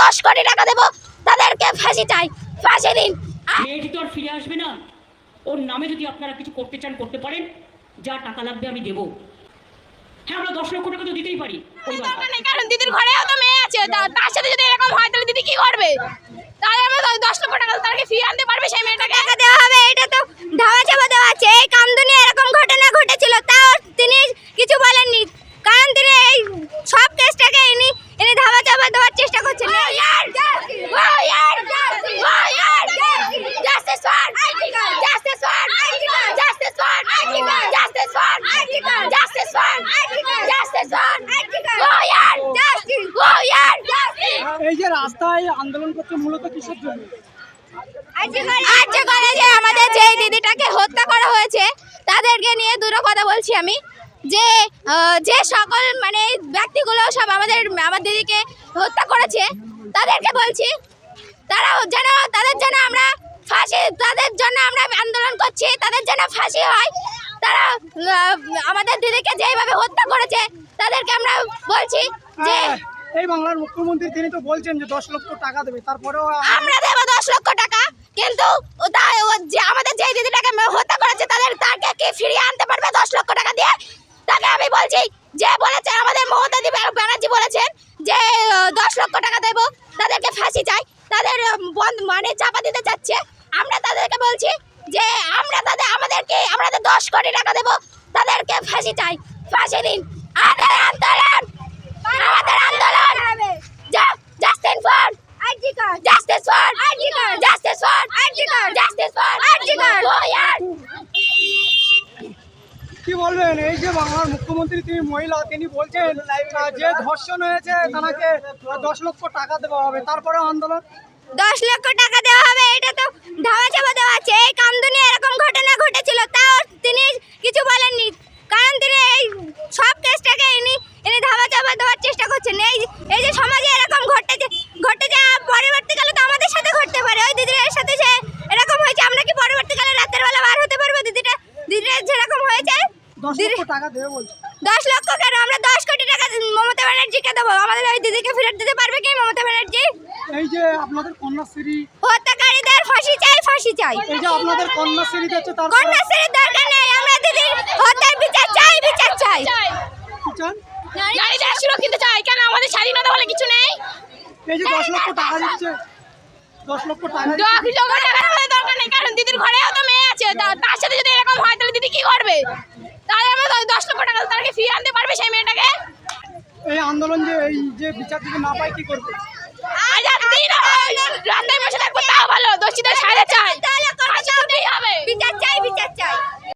দশ কোটি টাকা দেবো। তাদেরকে ফাঁসি চাই ফাঁসি দিন। মেয়েটি তো আর ফিরে আসবে না। ওর নামে যদি আপনারা কিছু করতে চান করতে পারেন। যা টাকা লাগবে আমি দেবো। হ্যাঁ আমরা দশ লক্ষ টাকা তো দিতেই পারি। দরকার নেই কারণ দিদির ঘরেও তো মেয়ে আছে। তার সাথে যদি এরকম হয় তাহলে দিদি কি করবে? তাহলে আমরা দশ লক্ষ টাকা তাকে ফিরিয়ে আনতে পারবে সেই মেয়েটাকে। টাকা দেওয়া হবে এটা তো ধামা চাপা দেওয়া আছে। এই কামদুনি এরকম ঘটনা ঘটেছিল তাও তিনি কিছু বলেননি কারণ তিনি এই সব কেসটাকে ইনি ইনি ধামা চাপা দেওয়ার চেষ্টা করছেন Justice for Justice for Justice for Justice for Justice for Justice for Lawyer Justice Lawyer Justice এই যে রাস্তায় আন্দোলন করছে মূলত কিসের জন্য। আজকে যে আমাদের যে দিদিটাকে হত্যা করা হয়েছে তাদেরকে নিয়ে দুটো কথা বলছি আমি। যে যে সকল মানে ব্যক্তিগুলো সব আমাদের আমার দিদিকে হত্যা করেছে তাদেরকে বলছি তারা যেন তাদের জন্য আমরা ফাঁসি তাদের জন্য আমরা আন্দোলন করছি তাদের জন্য ফাঁসি হয় তারা আমাদের দিদিকে যেইভাবে হত্যা করেছে তাদেরকে আমরা বলছি যে হ্যাঁ, এই বাংলার মুখ্যমন্ত্রী, তিনি তো বলছেন যে দশ লক্ষ টাকা দেবে। তারপরেও আমরা দেবো দশ লক্ষ টাকা, কিন্তু যে আমাদের যে দিদিটাকে হত্যা করেছে, তাদের তাকে কি ফিরিয়ে আনতে পারবে দশ লক্ষ টাকা দিয়ে? তাকে আমি বলছি, যে বলেছে, আমাদের মমতা দি ব্যানার্জি বলেছেন যে দশ লক্ষ টাকা দেবো, তাদেরকে ফাঁসি চাই, তাদের বন্ধ মানে চাপা দিতে চাচ্ছে। আমরা তাদেরকে বলছি যে, আমরা তাদের, আমাদেরকে, আমরা তো দশ কোটি টাকা দেবো, তাদেরকে ফাঁসি চাই, ফাঁসি দিন। আন্দোলন বলবেন এই যে বাংলার মুখ্যমন্ত্রী তিনি মহিলা, তিনি বলছেন যে ধর্ষণ হয়েছে তাকে দশ লক্ষ টাকা দেওয়া হবে, তারপরেও আন্দোলন? দশ লক্ষ টাকা দেওয়া হবে, এটা তো ধামা চাপা দেওয়া আছে, এই কামদুনি এরকম ঘটনা ঘটেছিল, তাও তিনি কিছু বলেননি, কারণ তিনি এই সব কেসটাকে ইনি ইনি ধামা চাপা দেওয়ার চেষ্টা করছেন, এই এই যে সমাজে এরকম ঘটেছে ঘটেছে পরবর্তীকালে তো আমাদের সাথে ঘটতে পারে, ওই দিদির সাথে যে এরকম হয়েছে, আমরা কি পরবর্তীকালে রাতের বেলা বার হতে পারব, দিদিটা, দিদির যেরকম হয়েছে? দশ লক্ষ টাকা কেন? আমরা দশ কোটি টাকা মমতা ব্যানার্জিকে দেবো। আমাদের ওই দিদিকে ফেরত দিতে পারবে কি মমতা ব্যানার্জি? এই যে আপনাদের কন্যাশ্রী হত্যাকারীদের ফাঁসি চাই ফাঁসি চাই। এই যে আপনাদের কন্যাশ্রী দিচ্ছে তারপরে কন্যাশ্রীর দরকার নেই। আমরা দিদির হত্যার বিচার চাই বিচার চাই। নারীদের সুরক্ষিত চাই। কেন? আমাদের স্বাধীনতা বলে কিছু নেই। এই যে দশ লক্ষ টাকা দিচ্ছে। দশ লক্ষ টাকা দশ লক্ষ আমাদের দরকার নেই। কারণ দিদির ঘরেও তো মেয়ে আছে। তার সাথে যদি এরকম হয় তাহলে দিদি কি করবে? তাহলে আমরা দশ লক্ষ টাকা তাকে ফিরিয়ে আনতে পারবে সেই মেয়েটাকে। এই আন্দোলন যে এই যে বিচার যদি না পাই কি করবে? আজাদ দিন হয়!